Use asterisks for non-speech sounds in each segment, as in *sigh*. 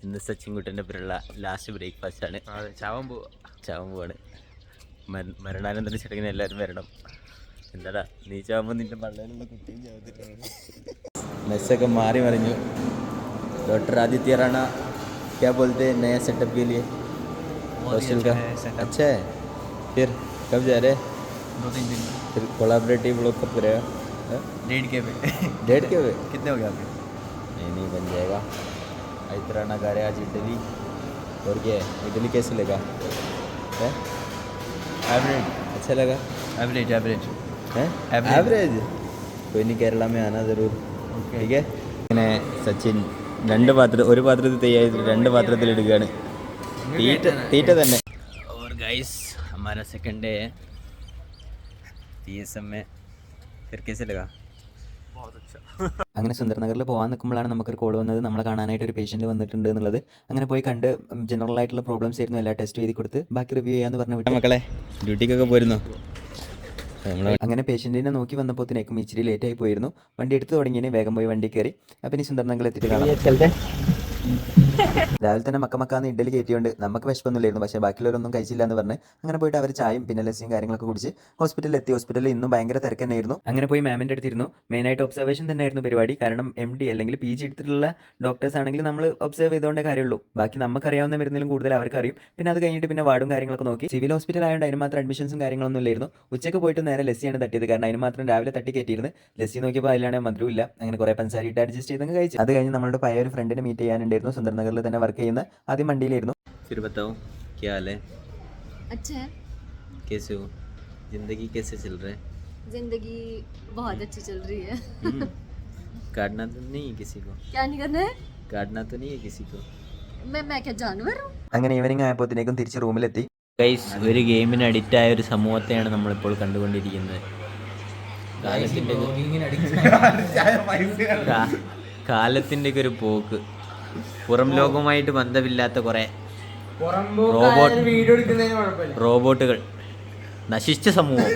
ഇന്ന് സച്ചിൻ കുട്ടൻ്റെ പേരുള്ള last breakfast ആണ് അതെ ചാവാൻ പോവാ ചാവാൻ പോവാണ് മര- മരണാനന്തര ചടങ്ങിന് എല്ലാവരും വരണം എന്താടാ നീ ചാവുമ്പോൾ നിന്റെ പള്ളയിലുള്ള കുട്ടിയും ചാവത്തിട്ടാണ് മെസ്സൊക്കെ മാറി മറിഞ്ഞു डॉक्टर आदित्य राणा क्या बोलते हैं नया सेटअप के लिए हॉस्टल का अच्छा है फिर कब जा रहे हैं दो तीन दिन फिर कोलाबरेटिव लोग कब करेगा हाँ? डेढ़ के पे डेढ़ के हुए कितने हो गए आपके नहीं नहीं बन जाएगा आदित्य राणा गा रहे हैं आज इडली और क्या है इडली कैसे लगा है एवरेज अच्छा लगा एवरेज एवरेज है Average. एवरेज कोई नहीं केरला में आना ज़रूर ठीक है ഇങ്ങനെ സച്ചിൻ രണ്ട് പാത്രം ഒരു പാത്രത്തിൽ തയ്യാറി രണ്ട് പാത്രത്തിൽ എടുക്കുകയാണ് തീറ്റ തീറ്റ തന്നെ और गाइस हमारा सेकंड डे है पीएसएम में फिर कैसे लगा बहुत अच्छा അങ്ങനെ സുന്ദർനഗറിൽ പോകാൻ നിൽക്കുമ്പോഴാണ് നമുക്കൊരു കോൾ വന്നത്. നമ്മളെ കാണാനായിട്ട് ഒരു പേഷ്യന്റ് വന്നിട്ടുണ്ട് എന്നുള്ളത്. അങ്ങനെ പോയി കണ്ട് ജനറൽ ആയിട്ടുള്ള പ്രോബ്ലംസ് ആയിരുന്നു. എല്ലാം ടെസ്റ്റ് ചെയ്ത് കൊടുത്ത് ബാക്കി റിവ്യൂ ചെയ്യാന്ന് പറഞ്ഞ വിട്ടു. മക്കളെ ഡ്യൂട്ടിക്കൊക്കെ പോയിരുന്നു. അങ്ങനെ പേഷ്യന്റിനെ നോക്കി വന്നപ്പോഴത്തേക്കും ഇച്ചിരി ലേറ്റ് ആയി പോയിരുന്നു. വണ്ടി എടുത്തു തുടങ്ങിയതിന് വേഗം പോയി വണ്ടി കയറി. അപ്പം ഇനി സുന്ദർനഗറിൽ എത്തിയിട്ട് കാണാം. രാവിലെ തന്നെ മക്ക മക്കാന്ന് ഇഡ്ഡലി കയറ്റിയോണ്ട് നമുക്ക് വിശപ്പൊന്നുമില്ലായിരുന്നു. പക്ഷേ ബാക്കിയുള്ളവരൊന്നും കഴിച്ചില്ല എന്ന് പറഞ്ഞ് അങ്ങനെ പോയിട്ട് അവർ ചായയും പിന്നെ ലസ്സിയും കാര്യങ്ങളൊക്കെ കുടിച്ച് ഹോസ്പിറ്റലിൽ എത്തി ഹോസ്പിറ്റലിൽ ഇന്നും ഭയങ്കര തിരക്ക് തന്നെയായിരുന്നു അങ്ങനെ പോയി മാമിന്റെ അടുത്തിരുന്നു മെയിനായിട്ട് ഒബ്സർവേഷൻ തന്നെയായിരുന്നു പരിപാടി. കാരണം എം ഡി അല്ലെങ്കിൽ പി ജി എടുത്തിട്ടുള്ള ഡോക്ടേഴ്സ് ആണെങ്കിൽ നമ്മൾ ഒബ്സർവ് ചെയ്തുകൊണ്ടേ കാര്യമുള്ളൂ. ബാക്കി നമുക്കറിയാവുന്ന മരുന്നിലും കൂടുതൽ അവർക്കറിയും. പിന്നെ അത് കഴിഞ്ഞിട്ട് പിന്നെ വാർഡും കാര്യങ്ങളൊക്കെ നോക്കി. സിവിൽ ഹോസ്പിറ്റൽ ആയതുകൊണ്ട് അതിന് മാത്രം അഡ്മിഷൻസും കാര്യങ്ങളൊന്നും ഇല്ലായിരുന്നു. ഉച്ചയ്ക്ക് പോയിട്ട് നേരെ ലസ്സിയാണ് തട്ടിയത്. കാരണം അതിന് മാത്രം രാവിലെ തട്ടി കയറ്റിയിരുന്നു. ലസ്സി നോക്കിയപ്പോൾ അതിലാണ് മധുരമില്ല അങ്ങനെ കുറേ പഞ്ചസാര അഡ്ജസ്റ്റ് ചെയ്തങ്ങ് കഴിച്ചു. അത് കഴിഞ്ഞ് നമ്മുടെ പഴയ ഒരു ഫ്രണ്ടിനെ മീറ്റ് ചെയ്യാനുണ്ടായിരുന്നു. സുന്ദർനഗറിൽ തന്നെ വർക്ക് ചെയ്യുന്ന ആദ്യം വണ്ടിയിലായിരുന്നു फिर बताओ क्या हाल है अच्छा है कैसे हो जिंदगी कैसे चल रहा है जिंदगी बहुत अच्छी चल रही है हम्म, काटना तो नहीं है किसी को क्या नहीं करना है काटना तो नहीं है किसी को मैं मैं क्या जानवर हूँ അങ്ങനെ ഈവനിങ് ആയപ്പോഴത്തേക്കും തിരിച്ച് റൂമിലെത്തി ഗൈസ് ഒരു ഗെയിമിന് അഡിക്റ്റ് ആയ ഒരു സമൂഹത്തെയാണ് നമ്മളിപ്പോൾ കണ്ടുകൊണ്ടിരിക്കുന്നത് കാലത്തിൻ്റെ കാ- കാലത്തിൻ്റെ ഒക്കെ ഒരു പോക്ക് പുറം ലോകവുമായിട്ട് ബന്ധമില്ലാത്ത കുറേ റോബോട്ട് റോബോട്ടുകൾ നശിച്ച സമൂഹം.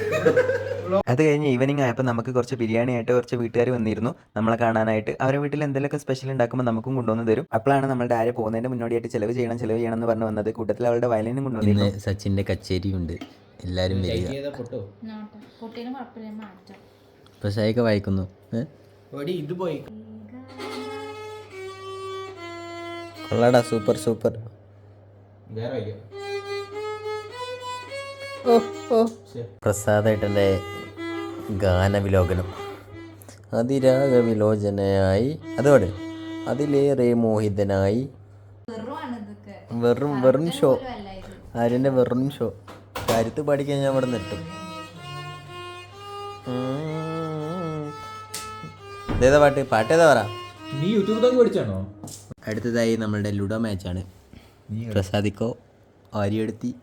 അത് കഴിഞ്ഞ് ഈവനിങ് ആയപ്പോൾ നമുക്ക് കുറച്ച് ബിരിയാണി ആയിട്ട് കുറച്ച് വീട്ടുകാർ വന്നിരുന്നു. നമ്മളെ കാണാനായിട്ട്. അവരുടെ വീട്ടിൽ എന്തെങ്കിലുമൊക്കെ സ്പെഷ്യൽ ഉണ്ടാക്കുമ്പോൾ നമുക്കും കൊണ്ടുവന്ന് തരും. അപ്പോഴാണ് നമ്മളുടെ ആരെ പോകുന്നതിന് മുന്നോടിയായിട്ട് ചിലവ് ചെയ്യണം ചിലവ് ചെയ്യണം എന്ന് പറഞ്ഞു വന്നത്. കൂട്ടത്തിൽ അവളുടെ വയലിനും കൊണ്ടുവന്നിരുന്നു സച്ചിന്റെ കച്ചേരിയുണ്ട്. എല്ലാവരും വരിക. ഇപ്പോൾ പ്രസായൊക്കെ വായിക്കുന്നു? ഇത് പോയി. കൊള്ളാടാ സൂപ്പർ സൂപ്പർ. വേറെ ഗാനവിലോകനം അതിരാഗ ഗാനവിലോകനം. അതിരാഗവിലോചനയായി. അതോടെ അതിലേറെ മോഹിതനായി. വെറും വെറും ഷോ. ആര്യന്റെ വെറും ഷോ. കരുത്ത് പാടിക്കാൻ ഞാൻ ഇവിടെ നിട്ടും ഇതേതാ പാട്ട്? പാട്ട് ഏതാ പറ? നീ യൂട്യൂബിൽ പഠിച്ചാണോ? അടുത്തതായി നമ്മളുടെ ലുഡോ മാച്ചാണ് പ്രസാദിക്കോ? അരിയെടുത്തി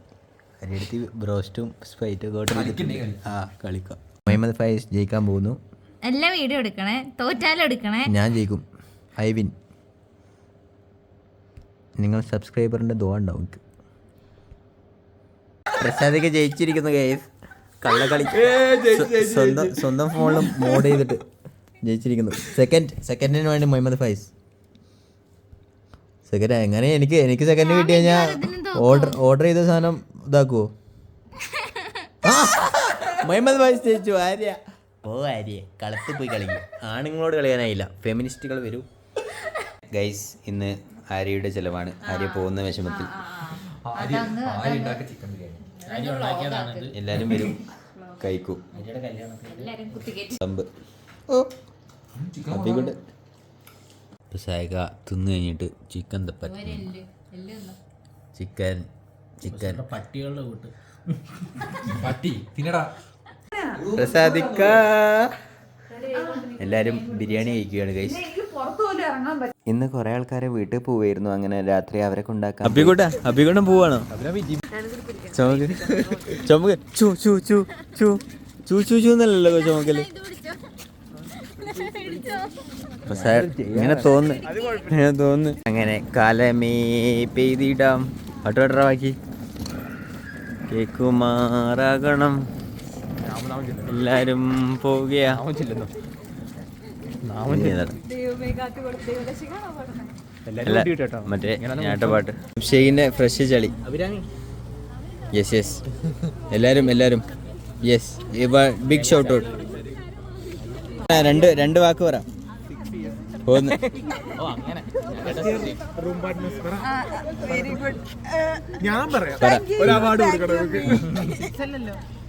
അരിയെടുത്തി ബ്രോസ്റ്റും സ്പൈറ്റും ഒക്കെ ആ കളിക്കോ. മുഹമ്മദ് ഫൈസ് ജയിക്കാൻ പോകുന്നു. എല്ലാം വീഡിയോ എടുക്കണേ. തോറ്റാലും എടുക്കണേ. ഞാൻ ജയിക്കും. I win. നിങ്ങൾ സബ്സ്ക്രൈബറിന്റെ ദോ ഉണ്ടാവും. പ്രസാദിക്ക് ജയിച്ചിരിക്കുന്നു കേസ് കള്ള കളി. സ്വന്തം സ്വന്തം ഫോണിലും മോഡ് ചെയ്തിട്ട് ജയിച്ചിരിക്കുന്നു. സെക്കൻഡ് സെക്കൻഡിന് വേണ്ടി മുഹമ്മദ് ഫൈസ്. സെക്കൻഡ് എങ്ങനെ എനിക്ക് എനിക്ക് സെക്കൻഡ് കിട്ടി കഴിഞ്ഞാൽ ഓർഡർ ഓർഡർ ചെയ്ത സാധനം ഇതാക്കുവോ മൈമത് ജയിച്ചു ആര്യ. ഓ ആര്യ. കളത്തിൽ പോയി കളിക്കും. ആണുങ്ങളോട് കളിയാനായില്ല. ഫെമിനിസ്റ്റുകൾ വരൂ. ഗൈസ് ഇന്ന് ആര്യയുടെ ചെലവാണ്. ആര്യ പോകുന്ന വിഷമത്തിൽ. ചിക്കൻ ബിരിയാണി. എല്ലാരും വരും. കഴിക്കൂ. ഓ അപ്പിക്കൊണ്ട് സായിക തിന്നു കഴിഞ്ഞിട്ട് ചിക്കൻ തപ്പറ്റി ചിക്കൻ ചിക്കൻ. പട്ടികളുടെ വീട്ട്. പട്ടി തിന്നടാ. പ്രസാദിക്ക. എല്ലാരും ബിരിയാണി കഴിക്കുകയാണ് ഗൈസ് ഇന്ന് കുറെ ആൾക്കാരെ വീട്ടിൽ പോവായിരുന്നു അങ്ങനെ രാത്രി അവരെ കൊണ്ടാക്കാം അഭികൂട്ട അഭികൂട്ടം പോവാണോ. ചുമക്ക് ചുമക്ക് ചു ചു ചു ചു ചു ചു ചു എന്നല്ലല്ലോ ചുമക്കൽ. അപ്പൊ സാർ ഇങ്ങനെ തോന്നുന്നു. തോന്നുന്നു. അങ്ങനെ കാലമേ പെയ്തിടാം. അട്ടോട്ടറ ബാക്കി. കേക്കുമാറാകണം. എല്ലാരും അല്ല, മറ്റേ ഫ്രഷ് ചളി. യെസ് യെസ് എല്ലാരും എല്ലാരും. യെസ് ബിഗ് ഷോട്ട് ഔട്ട് രണ്ട് രണ്ട് വാക്ക് പറ. ഞാൻ പറയാം. ഒരു അവാർഡ് കൊടുക്കണം. *laughs*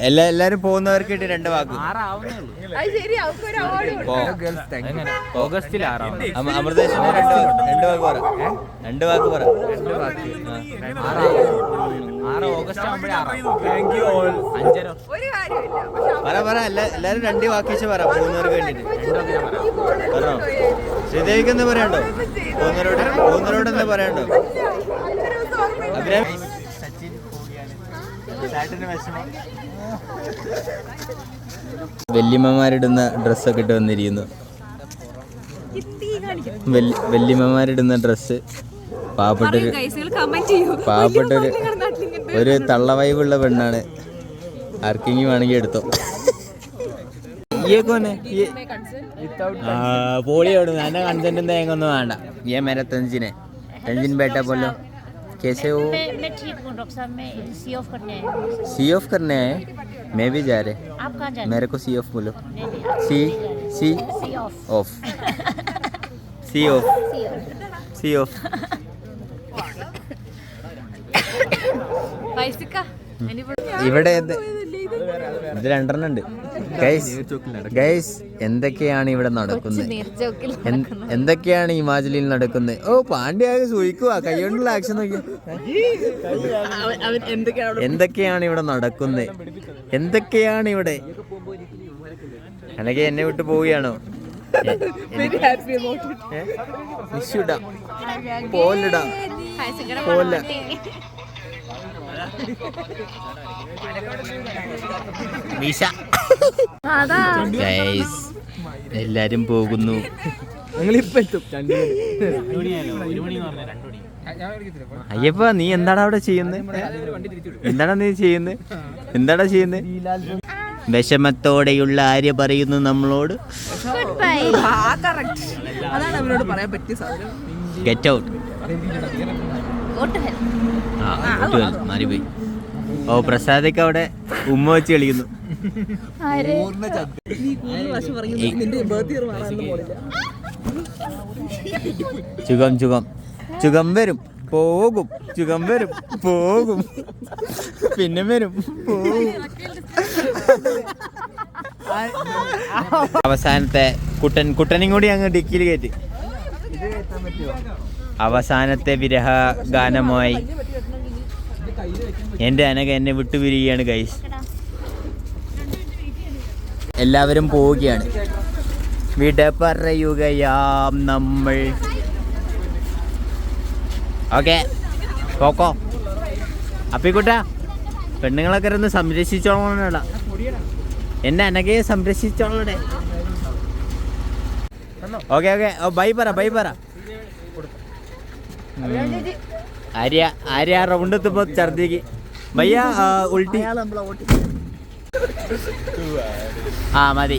എല്ലാ എല്ലാരും പോകുന്നവർക്ക് ഇട്ട് രണ്ട് വാക്ക്. ഓഗസ്റ്റിൽ ആറാം അമ- അമൃതേശ്വരന് രണ്ട് വാക്ക് പറ. രണ്ട് വാക്ക് പറ. ആറ് ഓഗസ്റ്റ് ആകുമ്പോഴേ ആറാം താങ്ക് യു ഓൾ അഞ്ചര. പറ പറ. എല്ലാ എല്ലാരും രണ്ട് വാക്ക് വെച്ച് പറ. പോകുന്നവർക്ക് വേണ്ടിട്ട്. പറഞ്ഞോ? ശ്രീദേവിക്ക് എന്താ പറയണ്ടോ പോകുന്നവരോട് പോകുന്നവരോട് എന്താ പറയണ്ടോ അഭിരാമി വല്യമ്മമാരിടുന്ന ഡ്രസ്സൊക്കെ ഇട്ട് വന്നിരിക്കുന്നു. വല്യ- വല്യമ്മമാരിടുന്ന ഡ്രസ്സ് പാവപ്പെട്ടൊരു പാവപ്പെട്ടൊരു ഒരു തള്ളവൈബുള്ള പെണ്ണാണ്. ആർക്കെങ്കിലും വേണമെങ്കിൽ എടുത്തോ. പോളിയോട് എന്റെ കൺസെന്റും തേങ്ങൊന്നും വേണ്ട. ഈ മേരെ തെഞ്ചിനെ തെഞ്ചിൻ ബേട്ട പോലോ? कैसे हो मैं मैं ठीक हूँ डॉक्टर साहब मैं सी ऑफ करने आया हूँ सी ऑफ करने आए मैं भी जा रहे आप कहाँ जा रहे मेरे को सी ऑफ बोलो नहीं नहीं आप C C C off off C off C off ഇവിടെ എന്ത്- ഇത് രണ്ടെണ്ണം ഉണ്ട് ഗൈസ് എന്തൊക്കെയാണ് ഇവിടെ നടക്കുന്നത്? എന്തൊക്കെയാണ് ഈ നടക്കുന്നത്? ഓ പാണ്ഡ്യാകെ സൂയിക്കുക കൈകൊണ്ടുള്ള ആക്ഷൻ നോക്കി. എന്തൊക്കെയാണ് ഇവിടെ നടക്കുന്നത്? എന്തൊക്കെയാണ് ഇവിടെ? അല്ലെങ്കിൽ എന്നെ വിട്ട് പോവുകയാണോ? പോലിടാ പോല ഗൈസ് എല്ലാരും പോകുന്നു. അയ്യപ്പ നീ എന്താണ് അവിടെ ചെയ്യുന്നത് എന്താണ് നീ ചെയ്യുന്നത് എന്താടാ ചെയ്യുന്നത് വിഷമത്തോടെയുള്ള ആര്യ പറയുന്നു നമ്മളോട്. അതാണ് അവരോട് പറയാൻ പറ്റിയ സാധനം. ഗെറ്റ് ഔട്ട് മാറിപ്പോയി ഓ പ്രസാദൊക്കെ അവിടെ ഉമ്മ വെച്ച് കളിക്കുന്നു. ചുഖം നിന്റെ ചുഖം ചുകം വരും പോകും. ചുഖം വരും പോകും. പിന്നെ വരും പോകും. അവസാനത്തെ കുട്ടൻ കുട്ടനും കൂടി അങ്ങ് ഡിക്കിയിൽ കയറ്റി. അവസാനത്തെ വിരഹ ഗാനമായി എന്റെ അനക എന്നെ വിട്ടുപിരിയുകയാണ് ഗൈസ് എല്ലാവരും പോവുകയാണ്. വിട പറയുകയാം നമ്മൾ. ഓക്കെ പോക്കോ. അപ്പിക്കുട്ട പെണ്ണുങ്ങളൊക്കെ ഒന്ന് സംരക്ഷിച്ചോളണ എന്നെ അനകയെ സംരക്ഷിച്ചോളടെ ഓക്കെ ഓക്കെ. ബൈ പറ ബൈ പറ. ആ മതി.